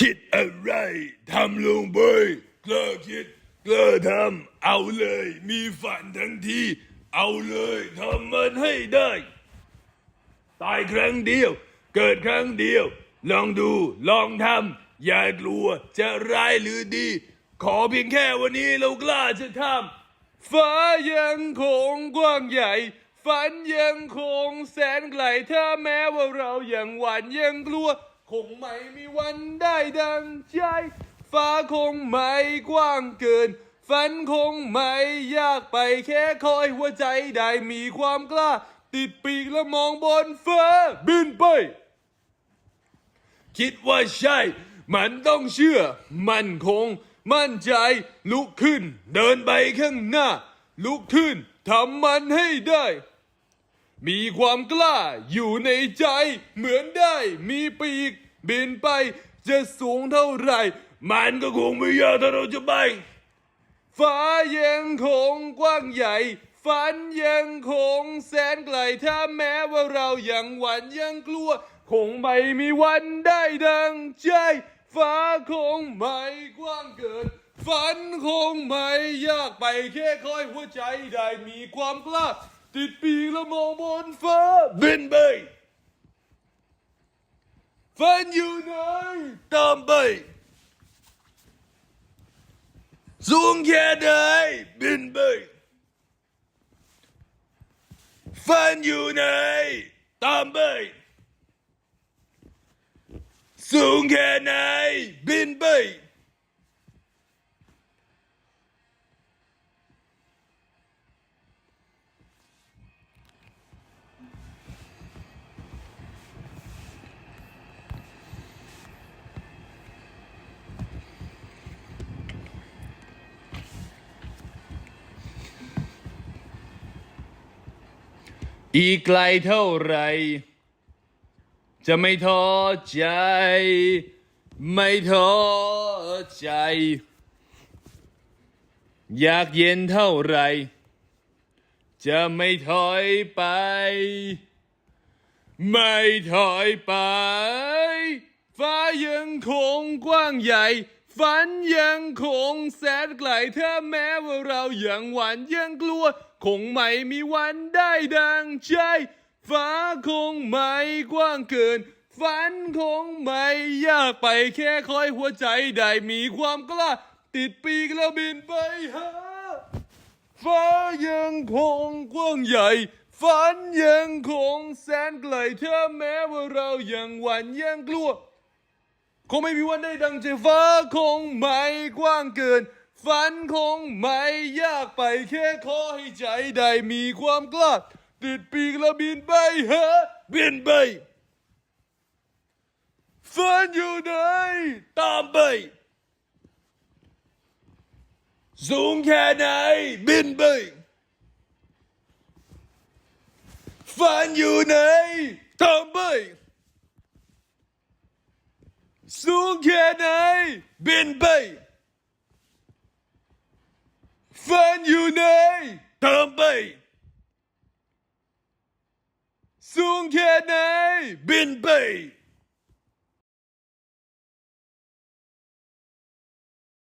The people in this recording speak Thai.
คิดอะไรทำลงไปกล้าคิดกล้าทำเอาเลย มีฝันทั้งทีเอาเลยทำมันให้ได้ ตายครั้งเดียว เกิดครั้งเดียว ลองดูลองทำอย่ากลัวจะร้ายหรือดี ขอเพียงแค่วันนี้เรากล้าจะทำฟ้ายังคงกว้างใหญ่ฝันยังคงแสนไกลถ้าแม้ว่าเรายังหวั่นยังกลัว คงไม่มีวันได้ดังใจ ฟ้าคงไม่กว้างเกิน ฝันคงไม่ยากไปแค่คอยหัวใจได้มีความกล้า ติดปีกแล้วมองบนฟ้าบินไป คิดว่าใช่ มันต้องเชื่อ มันคง มั่นใจ ลุกขึ้น เดินไปข้างหน้า ลุกขึ้นทำมันให้ได้ มีความกล้าอยู่ในใจเหมือนได้มีปีก บินไปจะสูงเท่าไหร่ มันก็คงไม่ยากถ้าเราจะไป ฟ้ายังคงกว้างใหญ่ ฝันยังคงแสนไกลถ้าแม้ว่าเรายังหวั่นยังกลัว คงไม่มีวันได้ดังใจ ฟ้าคงไม่กว้างเกินฝันคงไม่ยากไปแค่คอยหัวใจได้มีความกล้า ติดปีกแล้วมองบนฟ้าบินไปฝันอยู่ไหนตามไปสูงแค่ไหนบินไปฝันอยู่ไหนตามไปสูงแค่ไหน อีกไกลเท่าไร จะไม่ท้อใจ ไม่ท้อใจ อยากเย็นเท่าไร จะไม่ถอยไป ไม่ถอยไป ฟ้ายังคงกว้างใหญ่ ฝันยังคงแสนไกลถ้าแม้ว่าเรายังหวั่นยังกลัว คงไม่มีวันได้ดังใจ ฟ้าคงไม่กว้างเกิน ฝันคงไม่ยากไปแค่คอยหัวใจได้มีความกล้า ติดปีกแล้วบินไปหาฟ้ายังคงกว้างใหญ่ฝันยังคงแสนไกลถ้าแม้ว่าเรายังหวั่นยังกลัว คงไม่มีวันได้ดังใจฟ้าคงไม่กว้างเกิน ฝันคงไม่ยากไปแค่ขอให้ใจได้มีความกล้าติดปีกแล้วบินไปฮะบินไปฝันอยู่ไหนตามไปสูงแค่ไหนบินไปฝันอยู่ไหนตามไป สูงแค่ไหนบินไปฝันอยู่ไหนตามไปสูงแค่ไหนบินไป